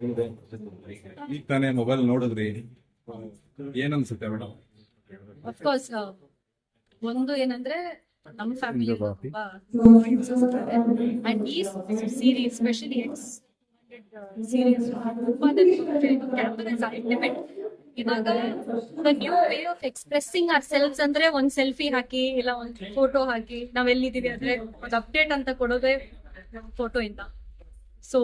ಈಗ ತಾನೇ ಮೊಬೈಲ್ ನೋಡಿದ್ರಿ ಏನ್ ಅನ್ಸುತ್ತೆ ಮೇಡಮ್ ಅಫ್ಕೋರ್ಸ್ ಒಂದು ಏನಂದ್ರೆ ನಮ್ಮ ಫ್ಯಾಮಿಲಿ ಅಂಡ್ ಈ ಸೀರೀಸ್ ಸ್ಪೆಷಲಿ ಸೀರೀಸ್ ಇವಾಗ new way of expressing our selves ಅಂದ್ರೆ ಒಂದ್ ಸೆಲ್ಫಿ ಹಾಕಿ ಇಲ್ಲ ಒಂದ್ ಫೋಟೋ ಹಾಕಿ ನಾವ್ ಎಲ್ಲಿದ್ದೀವಿ ಅಂದ್ರೆ ಒಂದು ಅಪ್ಡೇಟ್ ಅಂತ ಕೊಡೋದೇ ಫೋಟೋ ಇಂದ. ಸೊ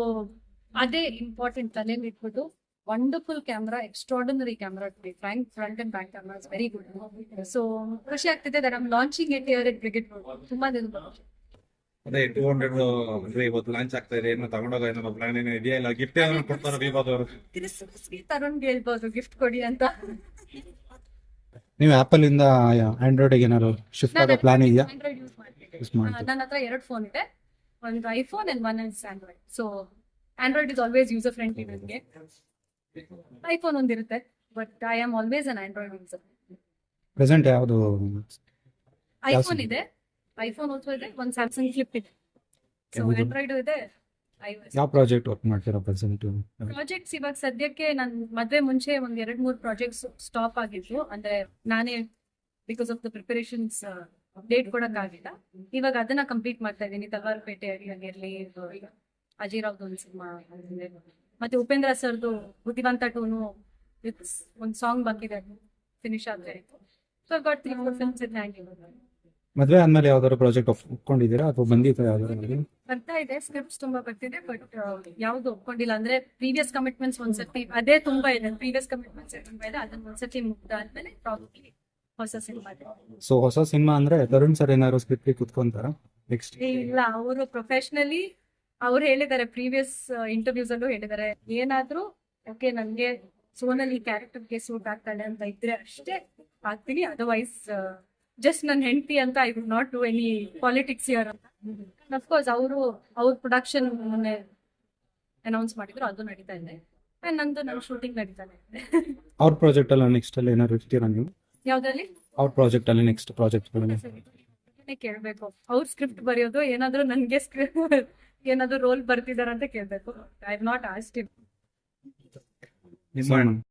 ಅದೇ ಇಂಪಾರ್ಟೆಂಟ್ ತಲೆಯಲ್ಲಿ ಇಟ್ಬಿಟ್ಟು wonderful camera extraordinary camera front front and back camera very good so ಖುಷಿ ಆಗ್ತಿದೆ that I'm launching it here at Brigade ತುಂಬಾ ದಿನ ಅದೇ ಟೂ ಹಂಡ್ರೆಡ್ ಅಂದ್ರೆ ಇವತ್ತು ಲಾಂಚ್ ಆಗ್ತಾ ಇದೆ. ಏನು ತಗೊಂಡೋಗ ಏನೋ ಪ್ಲಾನ್ ಏನೋ ಇದೆಯಾ? ಇಲ್ಲ ಗಿಫ್ಟ್ ಏನೋ ಕೊಡ್ತಾರ ವಿವಾದವರು ಕ್ರಿಸ್ಮಸ್ಗೆ ತರುಣ್ ಹೇಳ್ಬೋದು ಗಿಫ್ಟ್ ಕೊಡಿ ಅಂತ. ನೀವು ಆಪಲ್ ಇಂದ ಆಂಡ್ರಾಯ್ಡ್ ಏನಾದ್ರು ಶಿಫ್ಟ್ ಆಗೋ ಪ್ಲಾನ್ ಇದೆಯಾ? ಆಂಡ್ರಾಯ್ಡ್ ಯೂಸ್ ಮಾಡ್ತೀನಿ. ನನ್ನ ಹತ್ರ ಎರಡು ಫೋನ್ ಇದೆ. ಒಂದು iPhone and one is Android so Android is always user friendly ನನಗೆ. IPhone ಒಂದಿರುತ್ತೆ but I am always an Android user present ಯಾವುದು? ಐಫೋನ್ ಇದೆ. ಐಫೋನ್ ಆಲ್ಸೋ ಇದೆ ಒಂದು ಸ್ಯಾಮ್ಸಂಗ್ ಫ್ಲಿಪ್ ಇದೆ. ಸೊ? ಆಂಡ್ರಾಯ್ಡ್ ಇದೆ ಯಾವ ಪ್ರಾಜೆಕ್ಟ್ ವರ್ಕ್ ಮಾಡ್ತೀರಾ ಪ್ರೆಸೆಂಟ್ ಪ್ರಾಜೆಕ್ಟ್ಸ್ ಇವಾಗ ಸದ್ಯಕ್ಕೆ ನನ್ ಮದ್ವೆ ಮುಂಚೆ ಒಂದ್ ಎರಡ್ ಮೂರ್ ಪ್ರಾಜೆಕ್ಟ್ಸ್ ಸ್ಟಾಪ್ ಆಗಿತ್ತು ಅಂದ್ರೆ ನಾನೇ because of the preparations date ಕೊಡಕ್ಕಾಗಿಲ್ಲ. ಇವಾಗ ಅದನ್ನ ಕಂಪ್ಲೀಟ್ ಮಾಡ್ತಾ ಇದ್ದೀನಿ. ತಲವಾರ್ಪೇಟೆ ಆಗಿರ್ಲಿ ಅಜಯ್ ಒಂದು ಸಿನಿಮಾ ಮತ್ತೆ ಉಪೇಂದ್ರ ಸರ್ದು ಬುದ್ಧಿವಂತ ಟೂನು ಒಂದು ಸಾಂಗ್ ಬಂದಿದೆ ಫಿನಿಶ್ ಆದ್ರೆ. So got three four films in hand ಮದ್ವೆ ಆದ್ಮೇಲೆ ಯಾವ್ದಾದ್ರು ಪ್ರಾಜೆಕ್ಟ್ ಒಪ್ಕೊಂಡಿದ್ದೀರಾ? ಅಥವಾ ಬಂದಿತ್ತು ಯಾವ್ದಾದ್ರು ಬರ್ತಾ ಇದೆ ಸ್ಕ್ರಿಪ್ಟ್ಸ್ ತುಂಬಾ ಬರ್ತಿದೆ ಬಟ್ ಯಾವ್ದು ಒಪ್ಕೊಂಡಿಲ್ಲ. ಅಂದ್ರೆ ಪ್ರೀವಿಯಸ್ ಕಮಿಟ್ಮೆಂಟ್ಸ್ ಒಂದ್ಸತಿ ಅದೇ ತುಂಬಾ ಇದೆ. ಪ್ರೀವಿಯಸ್ ಕಮಿಟ್ಮೆಂಟ್ಸ್ ತುಂಬಾ ಇದೆ ಅದನ್ನ ಒಂದ್ಸತಿ ಮುಗ್ದಾದ್ಮೇಲೆ ಪ್ರಾಬ್ಲಿ ಹೊಸ ಸಿನಿಮಾ ಸೊ ಹೊಸ ಸಿನಿಮಾ ಅಂದ್ರೆ ತರುಣ್ ಸರ್ ಏನಾದ್ರು ಸ್ಕ್ರಿಪ್ಟ್ ಕುತ್ಕೊಂತಾರ? ನೆಕ್ಸ್ಟ್ ಇಲ್ಲ ಅವರು ಪ್ರೊಫೆಷನಲಿ ಅವ್ರು ಹೇಳಿದ್ದಾರೆ ಪ್ರೀವಿಯಸ್ ಇಂಟರ್ವ್ಯೂಸ್ ಅಲ್ಲೂ ಹೇಳಿದ್ದಾರೆ. ಏನಾದ್ರೂ ಓಕೆ ನನ್ಗೆ ಸೋನಲ್ಲಿ ಕ್ಯಾರೆಕ್ಟರ್ಗೆ ಸೂಟ್ ಆಗ್ತಾಳೆ ಅಂತ ಇದ್ರೆ ಅಷ್ಟೇ ಆಗ್ತೀನಿ. ಅದರ್ವೈಸ್ ಜಸ್ಟ್ ನನ್ನ ಹೆಂಡತಿ ಅಂತ I would not do any politics here ಅಂತ ಅಫ್ಕೋರ್ಸ್ ಅವರು ಅವ್ರ ಪ್ರೊಡಕ್ಷನ್ ಮೊನ್ನೆ ಅನೌನ್ಸ್ ಮಾಡಿದ್ರು ಅದು ನಡೀತಾ ಇದೆ. ಅಂಡ್ ನಂದು ನನ್ನ ಶೂಟಿಂಗ್ ನಡೀತಾ ಇದೆ. ಅವ್ರ ಪ್ರಾಜೆಕ್ಟ್ ಅಲ್ಲ ನೆಕ್ಸ್ಟ್ ಅಲ್ಲಿ ಏನಾದ್ರು ಇರ್ತೀರಾ ನೀವು? ಯಾವ್ದ್ರಲ್ಲಿ? ಅವ್ರ ಪ್ರಾಜೆಕ್ಟ್ ಅಲ್ಲಿ ನೆಕ್ಸ್ಟ್ ಪ್ರಾಜೆಕ್ಟ್ ಕೇಳ್ಬೇಕು. ಅವ್ರ ಸ್ಕ್ರಿಪ್ಟ್ ಬರೆಯೋದು ಏನಾದ್ರೂ ನನ್ಗೆ ಸ್ಕ್ರಿಪ್ಟ್ ಏನಾದ್ರು ರೋಲ್ ಬರ್ತಿದಾರ ಅಂತ ಕೇಳ್ಬೇಕು ಐ ನಾಟ್ ಆಸ್ಟ್ ನಿಮ್ಮ